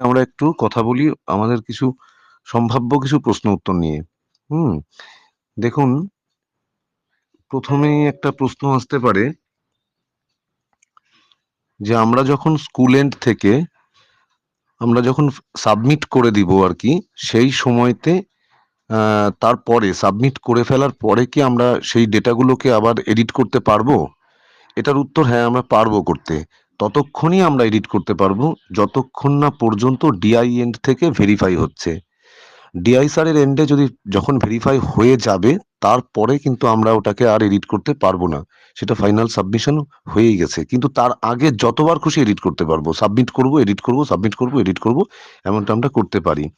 আমরা একটু কথা বলি আমাদের কিছু সম্ভাব্য কিছু প্রশ্ন উত্তর নিয়ে। হুম? দেখুন প্রথমেই একটা প্রশ্ন আসতে পারে যে আমরা যখন স্কুল এন্ড থেকে আমরা যখন সাবমিট করে দিব আর কি সেই সময়তে তারপরে সাবমিট করে ফেলার পরে কি আমরা সেই ডেটাগুলোকে আবার এডিট করতে পারব? এটার উত্তর হ্যাঁ, আমরা পারব করতে। ততক্ষণই আমরা এডিট করতে পারব, যতক্ষণ না পর্যন্ত ডিআই এন্ড থেকে ভেরিফাই হচ্ছে। ডিআই স্যারের এন্ডে যদি যখন ভেরিফাই হয়ে যাবে, তারপরে কিন্তু আমরা ওটাকে আর এডিট করতে পারব না। সেটা ফাইনাল সাবমিশন হয়েই গেছে। কিন্তু তার আগে যতবার খুশি এডিট করতে পারব। সাবমিট করব, এডিট করব, সাবমিট করব, এডিট করব, এমনটা আমরা করতে পারি।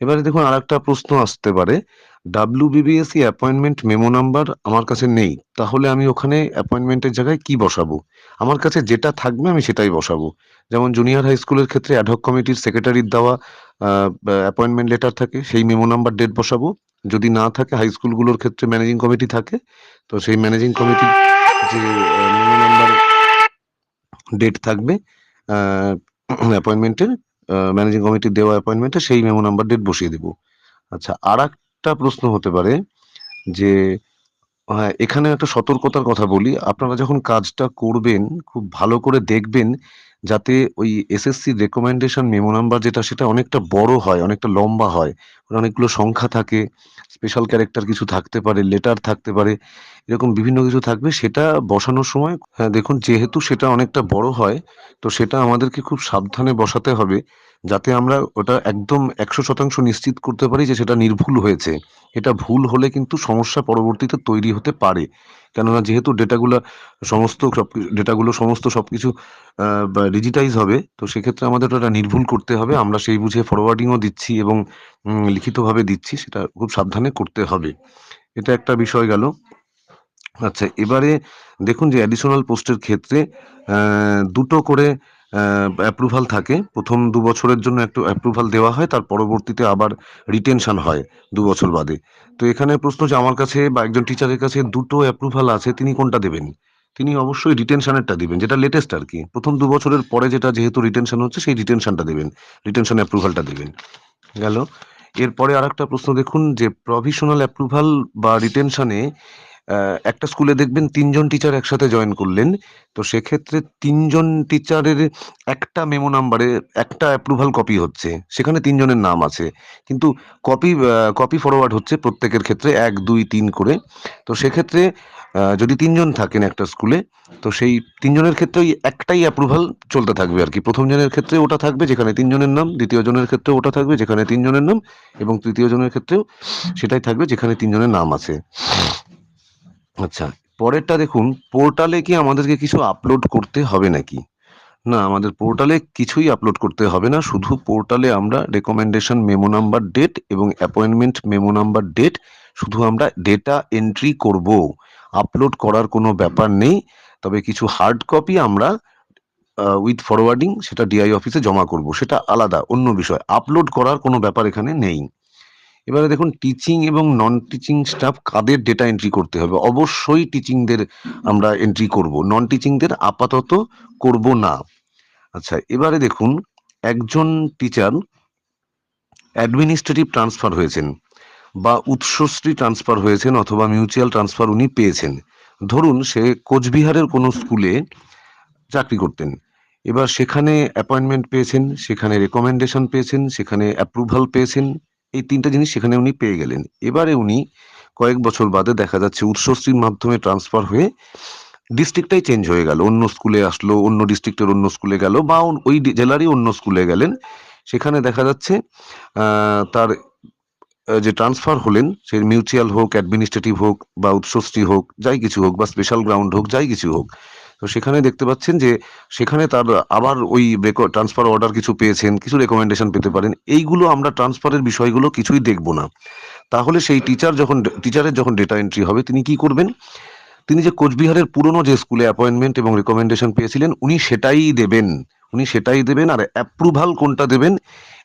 এবারে দেখুন আরেকটা প্রশ্ন আসতে পারে, WBBSE অ্যাপয়েন্টমেন্ট মেমো নাম্বার আমার কাছে নেই। তাহলে আমি ওখানে অ্যাপয়েন্টমেন্টের জায়গায় কি বসাবো? আমার কাছে যেটা থাকবে আমি সেটাই বসাবো। যেমন জুনিয়র হাই স্কুলের ক্ষেত্রে অ্যাডহক কমিটির সেক্রেটারির দেওয়া অ্যাপয়েন্টমেন্ট লেটার থাকে, সেই মেমো নাম্বার ডেট বসাবো। যদি না থাকে হাই স্কুলগুলোর ক্ষেত্রে ম্যানেজিং কমিটি থাকে, তো সেই ম্যানেজিং কমিটির যে মেমো নাম্বার ডেট থাকবে অ্যাপয়েন্টমেন্টের ম্যানেজিং কমিটির দেওয়া অ্যাপয়েন্টমেন্টে সেই মেমো নাম্বার ডেট বসিয়ে দেব। আচ্ছা আরেকটা প্রশ্ন হতে পারে যে হ্যাঁ, এখানে একটা সতর্কতার কথা বলি। আপনারা যখন কাজটা করবেন, খুব ভালো করে দেখবেন যাতে ওই এসএসসির রেকমেন্ডেশন মেমো নাম্বার যেটা সেটা অনেকটা বড় হয়, অনেকটা লম্বা হয়। অনেকগুলো সংখ্যা থাকে, স্পেশাল ক্যারেক্টার কিছু থাকতে পারে, লেটার থাকতে পারে। এরকম বিভিন্ন কিছু থাকবে। সেটা বসানোর সময় হ্যাঁ, দেখুন যেহেতু সেটা অনেকটা বড় হয়, তো সেটা আমাদেরকে খুব সাবধানে বসাতে হবে। যাতে আমরা ওটা একদম ১০০% নিশ্চিত করতে পারি যে সেটা নির্ভুল হয়েছে। এটা ভুল হলে কিন্তু সমস্যা পরবর্তীতে তৈরি হতে পারে। কেননা যেহেতু ডেটাগুলা সমস্ত সব ডেটাগুলো সমস্ত সব কিছু ডিজিটাইজ হবে, তো সেক্ষেত্রে আমাদের ওটা নির্ভুল করতে হবে। আমরা সেই বুঝে ফরওয়ার্ডিং ও দিচ্ছি এবং লিখিতভাবে দিচ্ছি। সেটা খুব সাবধানে করতে হবে। এটা একটা বিষয় গেল। আচ্ছা এবারে দেখুন যে অ্যাডিশনাল পোস্টের ক্ষেত্রে দুটো করে অ্যাপ্রুভাল থাকে। ১ম ২ বছরের জন্য একটু অ্যাপ্রুভাল দেওয়া হয়। তার পরবর্তীতে আবার রিটেনশন হয় দু বছর বাদে। তো এখানে প্রশ্ন যে আমার কাছে বা একজন টিচারের কাছে দুটো অ্যাপ্রুভাল আছে, তিনি কোনটা দেবেন? তিনি অবশ্যই রিটেনশনেরটা দিবেন, যেটা লেটেস্ট আর কি প্রথম দু বছরের পরে যেটা যেহেতু রিটেনশন হচ্ছে, সেই রিটেনশনটা দেবেন রিটেনশন অ্যাপ্রুভালটা দেবেন গেল। এরপরে আর একটা প্রশ্ন দেখুন যে প্রভিশনাল অ্যাপ্রুভাল বা রিটেনশনে একটা স্কুলে দেখবেন তিনজন টিচার একসাথে জয়েন করলেন। তো সেক্ষেত্রে তিনজন টিচারের একটা মেমো নাম্বারে একটা অ্যাপ্রুভাল কপি হচ্ছে। সেখানে তিনজনের নাম আছে। কিন্তু কপি কপি ফরওয়ার্ড হচ্ছে প্রত্যেকের ক্ষেত্রে ১, ২, ৩ করে। তো সেক্ষেত্রে যদি তিনজন থাকেন একটা স্কুলে, তো সেই ৩ জনের ক্ষেত্রে ওই একটাই অ্যাপ্রুভাল চলতে থাকবে আরকি। ১ম জনের ক্ষেত্রে ওটা থাকবে যেখানে তিনজনের নাম, ২য় জনের ক্ষেত্রেও ওটা থাকবে যেখানে তিনজনের নাম এবং তৃতীয় জনের ক্ষেত্রেও সেটাই থাকবে যেখানে তিনজনের নাম আছে। আচ্ছা, পরেরটা দেখুন পোর্টালে কি আমাদেরকে কিছু আপলোড করতে হবে নাকি? না, আমাদের পোর্টালে কিছুই আপলোড করতে হবে না। শুধু পোর্টালে আমরা রেকমেন্ডেশন মেমো নাম্বার ডেট এবং অ্যাপয়েন্টমেন্ট মেমো নাম্বার ডেট শুধু আমরা ডেটা এন্ট্রি করব। আপলোড করার কোনো ব্যাপার নেই। তবে কিছু হার্ড কপি আমরা উইথ ফরওয়ার্ডিং সেটা ডিআই অফিসে জমা করব। সেটা আলাদা অন্য বিষয়। আপলোড করার কোনো ব্যাপার এখানে নেই। এবারে দেখুন টিচিং এবং নন টিচিং স্টাফ কাদের ডেটা এন্ট্রি করতে হবে? অবশ্যই টিচিংদের আমরা এন্ট্রি করব। নন টিচিংদের আপাতত করব না। আচ্ছা এবারে দেখুন একজন টিচার অ্যাডমিনিস্ট্রেটিভ ট্রান্সফার হয়েছেন বা উৎসশ্রী ট্রান্সফার হয়েছেন অথবা মিউচুয়াল ট্রান্সফার উনি পেয়েছেন। ধরুন সে কোচবিহারের কোনো স্কুলে চাকরি করতেন। এবার সেখানে অ্যাপয়েন্টমেন্ট পেয়েছেন, সেখানে রেকমেন্ডেশন পেয়েছেন, সেখানে অ্যাপ্রুভাল পেয়েছেন। এই ৩ টা জিনিস সেখানে উনি পেয়ে গেলেন। এবারে উনি কয়েক বছর বাদে দেখা যাচ্ছে উৎসশ্রীর মাধ্যমে ট্রান্সফার হয়ে ডিস্ট্রিক্টটাই চেঞ্জ হয়ে গেল। অন্য স্কুলে আসলো, অন্য ডিস্ট্রিক্টের অন্য স্কুলে গেল বা ওই জেলারই অন্য স্কুলে গেলেন। সেখানে দেখা যাচ্ছে তার যে ট্রান্সফার হলেন, সে মিউচুয়াল হোক, অ্যাডমিনিস্ট্রেটিভ হোক বা উৎসশ্রী হোক, যাই কিছু হোক বা স্পেশাল গ্রাউন্ড হোক, যাই কিছু হোক। তো সেখানে দেখতে পাচ্ছেন যে সেখানে তার আবার ওই ট্রান্সফার অর্ডার কিছু পেয়েছেন, কিছু রেকমেন্ডেশন পেতে পারেন। এইগুলো আমরা ট্রান্সফারের বিষয়গুলো কিছুই দেখব না। তাহলে সেই টিচার যখন টিচারের যখন ডেটা এন্ট্রি হবে তিনি কি করবেন? তিনি যে কোচবিহারের পুরনো যে স্কুলে অ্যাপয়েন্টমেন্ট এবং রেকমেন্ডেশন পেয়েছিলেন উনি সেটাই দেবেন। উনি সেটাই দেবেন আর অ্যাপ্রুভাল কোনটা দেবেন?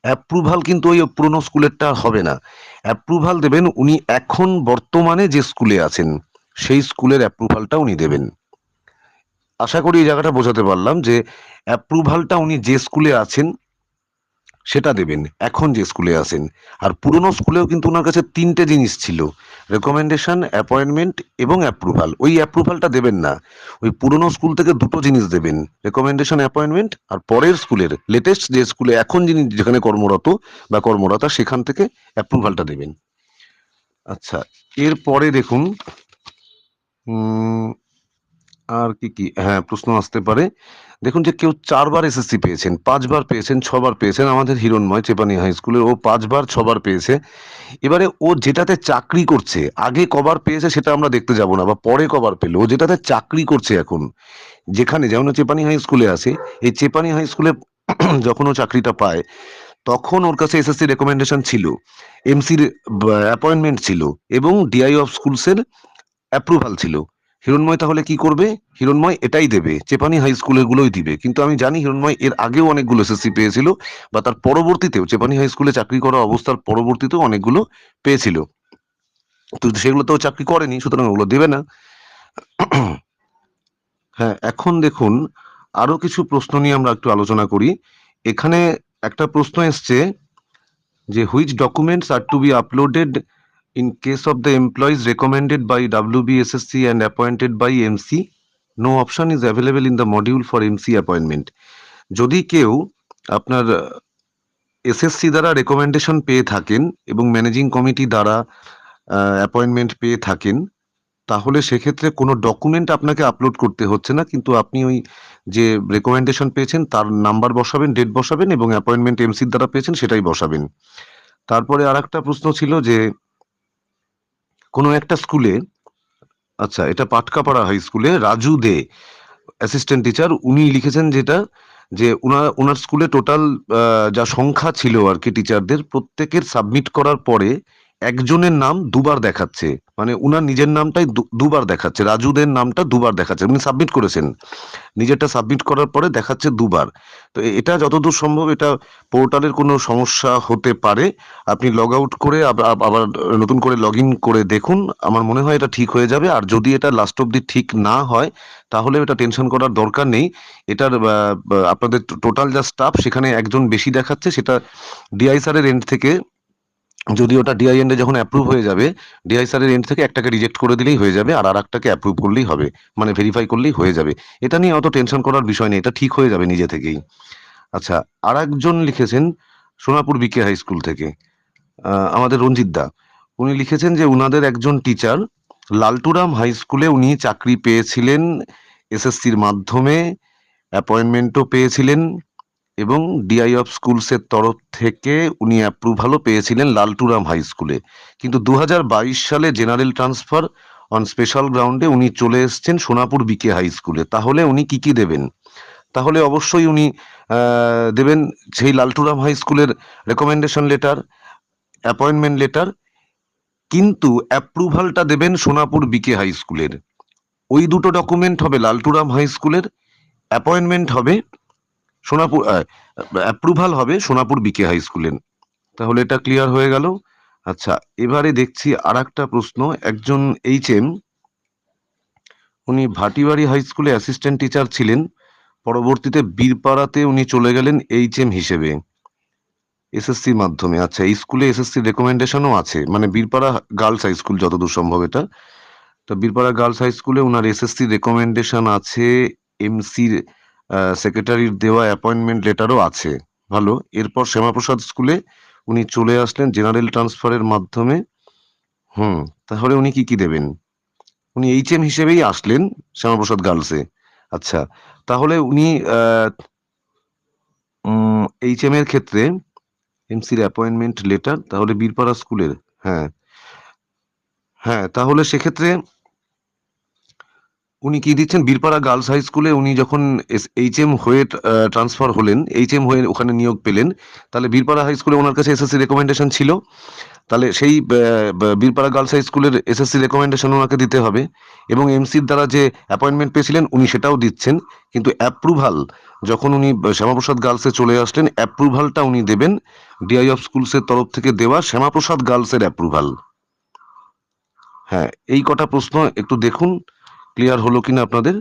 অ্যাপ্রুভাল কিন্তু ওই পুরনো স্কুলেরটা হবে না। অ্যাপ্রুভাল দেবেন উনি এখন বর্তমানে যে স্কুলে আছেন, সেই স্কুলের অ্যাপ্রুভালটা উনি দেবেন। আশা করি এই জায়গাটা বোঝাতে পারলাম যে অ্যাপ্রুভালটা উনি যে স্কুলে আছেন, সেটা দেবেন। এখন যে স্কুলে আছেন। আর পুরনো স্কুলেও কিন্তু ওনার কাছে তিনটে জিনিস ছিল। রেকমেন্ডেশন অ্যাপয়েন্টমেন্ট এবং অ্যাপ্রুভাল ওই অ্যাপ্রুভালটা দেবেন না। ওই পুরনো স্কুল থেকে দুটো জিনিস দেবেন। রেকমেন্ডেশন অ্যাপয়েন্টমেন্ট আর পরের স্কুলের লেটেস্ট যে স্কুলে এখন যিনি যেখানে কর্মরত বা কর্মরতা, সেখান থেকে অ্যাপ্রুভালটা দেবেন। আচ্ছা এরপরে দেখুন আর কি কি হ্যাঁ প্রশ্ন আসতে পারে। দেখুন যে কেউ চারবার এসএসসি পেয়েছেন, পাঁচবার পেয়েছেন, ছবার পেয়েছেন, আমাদের হিরণময় চেপানি হাই স্কুলে ও পাঁচবার, ছবার পেয়েছে। এবারে ও যেটাতে চাকরি করছে, আগে কবার পেয়েছে সেটা আমরা দেখতে যাব না, বা পরে কবার পেল। ও যেটাতে চাকরি করছে এখন, যেখানে যেমন চেপানি হাই স্কুলে আছে, এই চেপানি হাই স্কুলে যখন ও চাকরিটা পায়, তখন ওর কাছে এসএসসি রেকমেন্ডেশন ছিল এমসির অ্যাপয়েন্টমেন্ট ছিল, এবং ডিআই অফ স্কুলসের অ্যাপ্রুভাল ছিল। হিরণময় তাহলে কি করবে? হিরণময় এটাই দেবে, চেপানি হাই স্কুলের গুলোই দিবে। কিন্তু আমি জানি হিরণময় এর আগেও অনেকগুলো এসএসসি পেয়েছিল, বা তার পরবর্তীতেও, চেপানি হাই স্কুলে চাকরি করা অবস্থার পরবর্তীতেও অনেকগুলো পেয়েছিল। তো সেগুলো তো চাকরি করেনি, সুতরাং ওগুলো দেবে না। হ্যাঁ এখন দেখুন, আরও কিছু প্রশ্ন নিয়ে আমরা একটু আলোচনা করি। এখানে একটা প্রশ্ন এসছে যে which documents are to be uploaded in case of the employees recommended by WBSSC and appointed by MC no option is available in the module for MC appointment যদি কেউ আপনার এসএসসি দ্বারা রেকমেন্ডেশন পেয়ে থাকেন এবং ম্যানেজিং কমিটি দ্বারা appointment পেয়ে থাকেন, তাহলে সেক্ষেত্রে কোনো ডকুমেন্ট আপনাকে আপলোড করতে হচ্ছে না, কিন্তু আপনি ওই যে রেকমেন্ডেশন পেয়েছেন তার নাম্বার বসাবেন ডেট বসাবেন এবং অ্যাপয়েন্টমেন্ট এমসির দ্বারা পেয়েছেন সেটাই বসাবেন। তারপরে আর প্রশ্ন ছিল যে কোনো একটা স্কুলে আচ্ছা এটা পাটকাপাড়া হাই স্কুলে রাজু দে অ্যাসিস্ট্যান্ট টিচার উনি লিখেছেন যেটা, যে উনার ওনার স্কুলে টোটাল যা সংখ্যা ছিল আর কি টিচারদের প্রত্যেকের সাবমিট করার পরে একজনের নাম দুবার দেখাচ্ছে। মানে উনার নিজের নামটাই দুবার দেখাচ্ছে। রাজুদের নামটা দুবার দেখাচ্ছে। উনি সাবমিট করেছেন। নিজেরটা সাবমিট করার পরে দেখাচ্ছে দুবার। তো এটা যতদূর সম্ভব এটা পোর্টালের কোনো সমস্যা হতে পারে। আপনি লগ আউট করে আব- আব- আবার নতুন করে লগ ইন করে দেখুন। আমার মনে হয় এটা ঠিক হয়ে যাবে। আর যদি এটা লাস্ট অব্দি ঠিক না হয়, তাহলে এটা টেনশন করার দরকার নেই। এটার আপনাদের টোটাল যা স্টাফ সেখানে একজন বেশি দেখাচ্ছে। সেটা ডিআই স্যারের এন্ড থেকে যদি ওটা ডিআই এন্ডে যখন অ্যাপ্রুভ হয়ে যাবে ডিআই স্যারের এন্ড থেকে একটাকে রিজেক্ট করে দিলেই হয়ে যাবে আর আর একটাকে অ্যাপ্রুভ করলেই হবে মানে ভেরিফাই করলেই হয়ে যাবে। এটা নিয়ে অত টেনশন করার বিষয় নেই, এটা ঠিক হয়ে যাবে নিজে থেকেই। আচ্ছা আর একজন লিখেছেন সোনাপুর বিকে হাই স্কুল থেকে আমাদের রঞ্জিত দা। উনি লিখেছেন যে উনাদের একজন টিচার লালটুরাম হাই স্কুলে উনি চাকরি পেয়েছিলেন এসএসসির মাধ্যমে অ্যাপয়েন্টমেন্টও পেয়েছিলেন। এবং ডিআই অফ স্কুলসের তরফ থেকে উনি অ্যাপ্রুভালও পেয়েছিলেন লালটুরাম হাই স্কুলে কিন্তু দু হাজার বাইশ সালে জেনারেল ট্রান্সফার অন স্পেশাল গ্রাউন্ডে উনি চলে এসছেন সোনাপুর বিকে হাই স্কুলে তাহলে উনি কি কি দেবেন? তাহলে অবশ্যই উনি দেবেন সেই লালটুরাম হাই স্কুলের রেকমেন্ডেশন লেটার অ্যাপয়েন্টমেন্ট লেটার কিন্তু অ্যাপ্রুভালটা দেবেন সোনাপুর বিকে হাই স্কুলের ওই দুটো ডকুমেন্ট হবে লালটুরাম হাই স্কুলের অ্যাপয়েন্টমেন্ট হবে সোনাপুর অ্যাপ্রুভাল হবে সোনাপুর বিকে হাই স্কুলের তাহলে এটা ক্লিয়ার হয়ে গেল। আচ্ছা এবারে দেখছি আর প্রশ্ন। একজন এইচ এম উনি ভাটিবাড়ি হাই স্কুলে অ্যাসিস্ট্যান্ট টিচার ছিলেন। পরবর্তীতে বীরপাড়াতে উনি চলে গেলেন এইচ এম হিসেবে। এসএসসি মাধ্যমে। আচ্ছা এই স্কুলে এসএসসি রেকমেন্ডেশনও আছে। মানে বীরপাড়া গার্লস হাই স্কুল যতদূর সম্ভব এটা। তো বীরপাড়া গার্লস হাই স্কুলে ওনার এসএসসি রেকমেন্ডেশন আছে এমসির সেক্রেটারির দেওয়া অ্যাপয়েন্টমেন্ট লেটারও আছে। ভালো। এরপর শ্যামাপ্রসাদ স্কুলে উনি চলে আসলেন জেনারেল ট্রান্সফারের মাধ্যমে। হুম, তাহলে উনি কি কি দেবেন? উনি এইচ এম হিসেবেই আসলেন শ্যামাপ্রসাদ গার্লসে আচ্ছা তাহলে উনি এইচ এম এর ক্ষেত্রে এমসির অ্যাপয়েন্টমেন্ট লেটার তাহলে বীরপাড়া স্কুলের হ্যাঁ। হ্যাঁ তাহলে সেক্ষেত্রে উনি কি দিচ্ছেন? বীরপাড়া গার্লস হাই স্কুলে উনি যখন এইচ এম হয়ে ট্রান্সফার হলেন এইচ এম হয়ে ওখানে নিয়োগ পেলেন, তাহলে বীরপাড়া হাই স্কুলে ওনার কাছে এসএসসি রেকমেন্ডেশন ছিল। তাহলে সেই বীরপাড়া গার্লস হাই স্কুলের এসএসসি রেকমেন্ডেশন ওনাকে দিতে হবে এবং এমসির দ্বারা যে অ্যাপয়েন্টমেন্ট পেয়েছিলেন, উনি সেটাও দিচ্ছেন। কিন্তু অ্যাপ্রুভাল যখন উনি শ্যামাপ্রসাদ গার্লসে চলে আসলেন অ্যাপ্রুভালটা উনি দেবেন ডিআই অফ স্কুলসের তরফ থেকে দেওয়া শ্যামাপ্রসাদ গার্লসের অ্যাপ্রুভাল হ্যাঁ এই কটা প্রশ্ন একটু দেখুন। ক্লিয়ার হলো কিনা আপনাদের?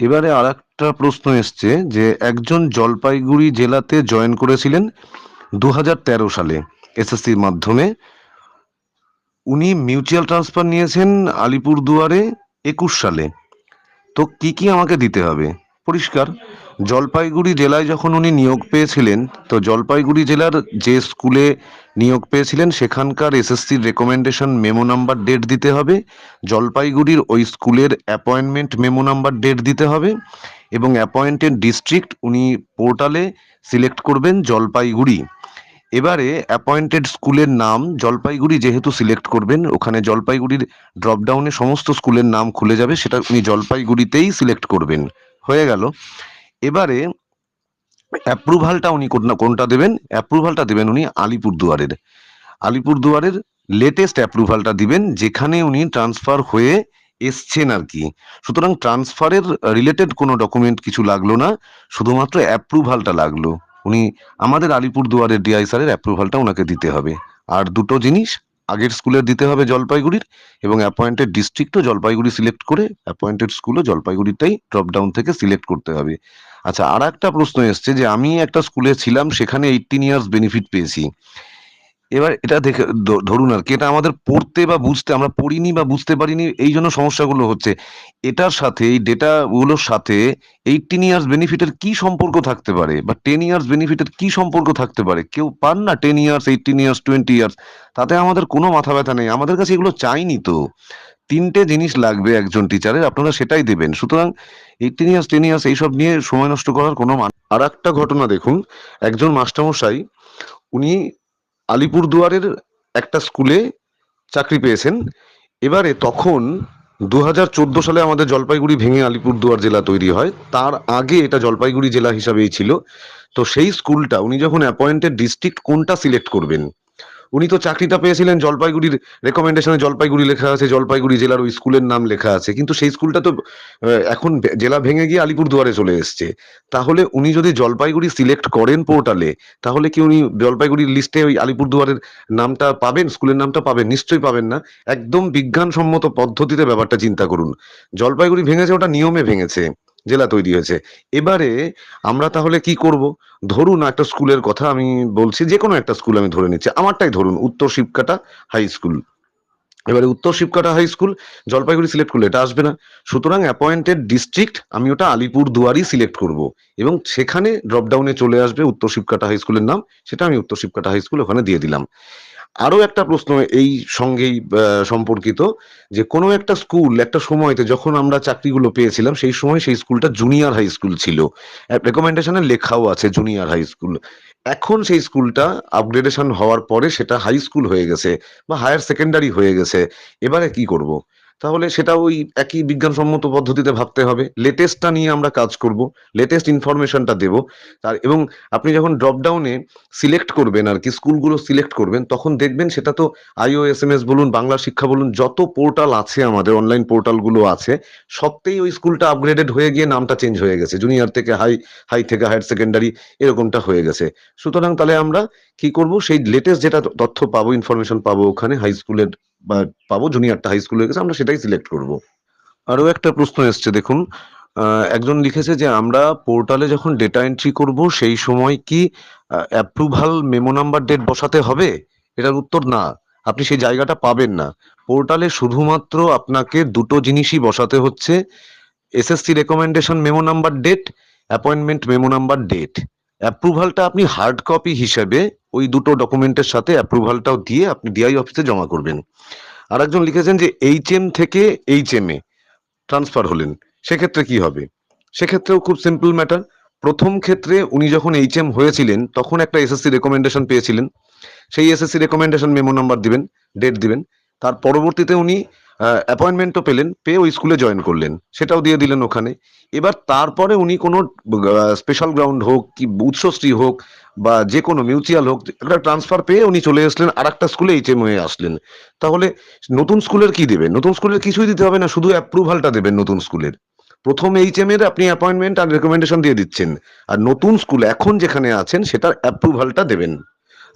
এবারে আর একটা প্রশ্ন এসছে যে, একজন জলপাইগুড়ি জেলাতে জয়েন করেছিলেন দু হাজার তেরো সালে এসএসসির মাধ্যমে। উনি মিউচুয়াল ট্রান্সফার নিয়েছেন আলিপুরদুয়ারে একুশ সালে। তো কি কি আমাকে দিতে হবে? পরিষ্কার। জলপাইগুড়ি জেলায় যখন উনি নিয়োগ পেয়েছিলেন, তো জলপাইগুড়ি জেলার যে স্কুলে নিয়োগ পেয়েছিলেন, সেখানকার এসএসসির রেকমেন্ডেশন মেমো নাম্বার ডেট দিতে হবে। জলপাইগুড়ির ওই স্কুলের অ্যাপয়েন্টমেন্ট মেমো নাম্বার ডেট দিতে হবে এবং অ্যাপয়েন্টেড ডিস্ট্রিক্ট উনি পোর্টালে সিলেক্ট করবেন জলপাইগুড়ি। এবারে অ্যাপয়েন্টেড স্কুলের নাম জলপাইগুড়ি যেহেতু সিলেক্ট করবেন, ওখানে জলপাইগুড়ির ড্রপডাউনে সমস্ত স্কুলের নাম খুলে যাবে, সেটা উনি জলপাইগুড়িতেই সিলেক্ট করবেন। হয়ে গেল। এবারে অ্যাপ্রুভালটা উনি কোন- কোনটা দেবেন? অ্যাপ্রুভালটা দেবেন উনি আলিপুরদুয়ারের। আলিপুরদুয়ারের লেটেস্ট অ্যাপ্রুভালটা দিবেন, যেখানে উনি ট্রান্সফার হয়ে এসছেন আর কি সুতরাং ট্রান্সফারের রিলেটেড কোনো ডকুমেন্ট কিছু লাগল না, শুধুমাত্র অ্যাপ্রুভালটা লাগল। উনি আমাদের আলিপুরদুয়ারের ডিআই স্যারের অ্যাপ্রুভালটা ওনাকে দিতে হবে। আর দুটো জিনিস আগের স্কুলের দিতে হবে জলপাইগুড়ির এবং অ্যাপয়েন্টেড ডিস্ট্রিক্টও জলপাইগুড়ি সিলেক্ট করে অ্যাপয়েন্টেড স্কুলও জলপাইগুড়িটাই ড্রপডাউন থেকে সিলেক্ট করতে হবে। আচ্ছা আর একটা প্রশ্ন এসছে যে আমি একটা স্কুলে ছিলাম, সেখানে এইটিন ইয়ার্স বেনিফিট পেয়েছি। এবার এটা দেখে ধরুন আর কি, এটা আমাদের পড়তে বা বুঝতে, আমরা পড়িনি বা বুঝতে পারিনি, এই জন্য সমস্যাগুলো হচ্ছে। এটার সাথে, এই ডেটাগুলোর সাথে এইটিন ইয়ার্স বেনিফিটের কি সম্পর্ক থাকতে পারে? বা টেন ইয়ার্স বেনিফিটের কি সম্পর্ক থাকতে পারে? কেউ পান না ten years eighteen years twenty years তাতে আমাদের কোনো মাথা ব্যথা নেই। আমাদের কাছে এগুলো চাইনি তো। তিনটে জিনিস লাগবে একজন টিচারের, আপনারা সেটাই দেবেন। সুতরাং এইটিন ইয়ার্স টেন ইয়ার্স এইসব নিয়ে সময় নষ্ট করার কোনো আর একটা ঘটনা দেখুন, একজন মাস্টারমশাই, উনি আলিপুরদুয়ারের একটা স্কুলে চাকরি পেয়েছেন। এবারে তখন দু হাজার চোদ্দ সালে আমাদের জলপাইগুড়ি ভেঙে আলিপুরদুয়ার জেলা তৈরি হয়। তার আগে এটা জলপাইগুড়ি জেলা হিসাবেই ছিল। তো সেই স্কুলটা, উনি যখন অ্যাপয়েন্টেড ডিস্ট্রিক্ট কোনটা সিলেক্ট করবেন? উনি তো চাকরিটা পেয়েছিলেন জলপাইগুড়ির রেকমেন্ডেশনে জলপাইগুড়ি লেখা আছে, জলপাইগুড়ি জেলার ওই স্কুলের নাম লেখা আছে। কিন্তু সেই স্কুলটা তো এখন জেলা ভেঙে গিয়ে আলিপুরদুয়ারে চলে এসছে। তাহলে উনি যদি জলপাইগুড়ি সিলেক্ট করেন পোর্টালে তাহলে কি উনি জলপাইগুড়ির লিস্টে ওই আলিপুরদুয়ারের নামটা পাবেন? স্কুলের নামটা পাবেন? নিশ্চয়ই পাবেন না। একদম বিজ্ঞানসম্মত পদ্ধতিতে ব্যাপারটা চিন্তা করুন। জলপাইগুড়ি ভেঙেছে, ওটা নিয়মে ভেঙেছে। জেলা তৈরি হয়েছে। এবারে আমরা তাহলে কি করব? ধরুন একটা স্কুলের কথা আমি বলছি যে কোনো একটা স্কুল আমি ধরে নিচ্ছি। আমারটাই ধরুন, উত্তর শিবকাটা হাই স্কুল। এবারে Uttar Shibkata high school, Jalpaiguri select করলে এটা আসবে না। সুতরাং অ্যাপয়েন্টেড ডিস্ট্রিক্ট আমি ওটা আলিপুর দুয়ারই সিলেক্ট করব। এবং সেখানে ড্রপডাউনে চলে আসবে উত্তর শিবকাটা হাই স্কুলের নাম, সেটা আমি উত্তর শিবকাটা হাই স্কুল ওখানে দিয়ে দিলাম। আরও একটা প্রশ্ন এই সঙ্গেই সম্পর্কিত যে কোনো একটা স্কুল একটা সময়তে যখন আমরা চাকরিগুলো পেয়েছিলাম, সেই সময় সেই স্কুলটা জুনিয়র হাই স্কুল ছিল। রেকমেন্ডেশনে লেখাও আছে জুনিয়র হাই স্কুল এখন সেই স্কুলটা আপগ্রেডেশন হওয়ার পরে সেটা হাই স্কুল হয়ে গেছে বা হায়ার সেকেন্ডারি হয়ে গেছে। এবারে কি করব? তাহলে সেটা ওই একই বিজ্ঞানসম্মত পদ্ধতিতে ভাবতে হবে। লেটেস্টটা নিয়ে আমরা কাজ করব লেটেস্ট ইনফরমেশনটা দেব। তার এবং আপনি যখন ড্রপডাউনে সিলেক্ট করবেন আর কি, স্কুলগুলো সিলেক্ট করবেন, তখন দেখবেন সেটা তো আইও, এস এম এস বলুন, বাংলা শিক্ষা বলুন, যত পোর্টাল আছে আমাদের অনলাইন পোর্টালগুলো আছে, সবতেই ওই স্কুলটা আপগ্রেডেড হয়ে গিয়ে নামটা চেঞ্জ হয়ে গেছে। জুনিয়র থেকে হাই হাই থেকে হায়ার সেকেন্ডারি এরকমটা হয়ে গেছে। সুতরাং তাহলে আমরা কি করব, সেই লেটেস্ট যেটা তথ্য পাবো ইনফরমেশন পাবো ওখানে হাই স্কুলের পাবো জুনিয়রটা হাই স্কুল গেছে, আমরা সেটাই সিলেক্ট করব। আরও একটা প্রশ্ন এসছে, দেখুন একজন লিখেছে যে, আমরা পোর্টালে যখন ডেটা এন্ট্রি করব, সেই সময় কি অ্যাপ্রুভাল মেমো নাম্বার ডেট বসাতে হবে? এটার উত্তর না, আপনি সেই জায়গাটা পাবেন না। পোর্টালে শুধুমাত্র আপনাকে দুটো জিনিসই বসাতে হচ্ছে, SSC recommendation memo number date appointment memo number date অ্যাপ্রুভালটা আপনি হার্ড কপি হিসেবে ওই দুটো ডকুমেন্টের সাথে অ্যাপ্রুভালটাও দিয়ে আপনি ডিআই অফিসে জমা করবেন। আরেকজন লিখেছেন যে এইচ এম থেকে এইচ এম এ ট্রান্সফার হলেন, সেক্ষেত্রে কি হবে? সেক্ষেত্রেও খুব সিম্পল ম্যাটার প্রথম ক্ষেত্রে উনি যখন এইচ এম হয়েছিলেন, তখন একটা এসএসসি রেকমেন্ডেশন পেয়েছিলেন। সেই এসএসসি রেকমেন্ডেশন মেমো নাম্বার দিবেন ডেট দিবেন। তার পরবর্তীতে উনি অ্যাপয়েন্টমেন্টও পেলেন, পেয়ে ওই স্কুলে জয়েন করলেন। সেটাও দিয়ে দিলেন ওখানে। এবার তারপরে উনি কোনো স্পেশাল গ্রাউন্ড হোক, কি উৎসশ্রী হোক, বা যে কোনো মিউচুয়াল হোক, একটা ট্রান্সফার পেয়ে উনি চলে আসলেন আর একটা স্কুলে এইচ এম হয়ে আসলেন। তাহলে নতুন স্কুলের কি দেবেন? নতুন স্কুলের কিছুই দিতে হবে না, শুধু অ্যাপ্রুভালটা দেবেন নতুন স্কুলের প্রথম এইচ এম এর আপনি অ্যাপয়েন্টমেন্ট আর রেকমেন্ডেশন দিয়ে দিচ্ছেন। আর নতুন স্কুল এখন যেখানে আছেন, সেটার অ্যাপ্রুভালটা দেবেন।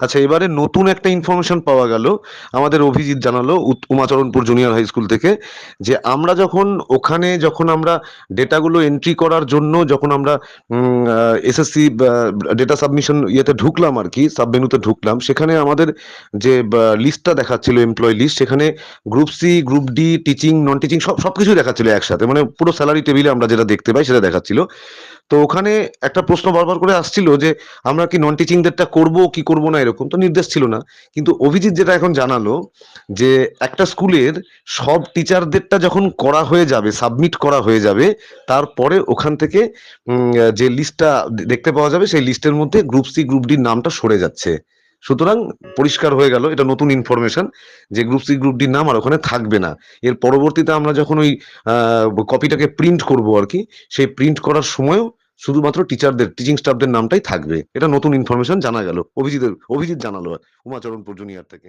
আচ্ছা এবারে নতুন একটা ইনফরমেশন পাওয়া গেল। আমাদের অভিজিৎ জানালো উমাচরণপুর জুনিয়র হাই স্কুল থেকে যে আমরা যখন ওখানে যখন আমরা ডেটাগুলো এন্ট্রি করার জন্য যখন আমরা এসএসসি ডেটা সাবমিশন ইয়েতে ঢুকলাম আর কি সাবমেনুতে ঢুকলাম, সেখানে আমাদের যে লিস্টটা দেখাচ্ছিল এমপ্লয় লিস্ট সেখানে group C group D teaching non teaching সব সবকিছুই দেখাচ্ছিল একসাথে। মানে পুরো স্যালারি টেবিলে আমরা যেটা দেখতে পাই সেটা দেখাচ্ছিল। তো ওখানে একটা প্রশ্ন বারবার করে আসছিল যে, আমরা কি নন টিচিংদেরটা করব, কি করব না, এরকম তো নির্দেশ ছিল না। কিন্তু অভিজিৎ যেটা এখন জানালো, যে একটা স্কুলের সব টিচারদেরটা যখন করা হয়ে যাবে সাবমিট করা হয়ে যাবে, তারপরে ওখান থেকে যে লিস্টটা দেখতে পাওয়া যাবে, সেই লিস্টের মধ্যে গ্রুপ সি গ্রুপ ডির নামটা সরে যাচ্ছে। সুতরাং পরিষ্কার হয়ে গেল, এটা নতুন ইনফরমেশন যে গ্রুপ সি গ্রুপ ডির নাম আর ওখানে থাকবে না। এর পরবর্তীতে আমরা যখন ওই কপিটাকে প্রিন্ট করব আর কি, সেই প্রিন্ট করার সময়ও শুধুমাত্র টিচারদের টিচিং স্টাফদের নামটাই থাকবে। এটা নতুন ইনফরমেশন জানা গেল। অভিজিতের, অভিজিৎ জানালো উমাচরণপুর জুনিয়র থেকে।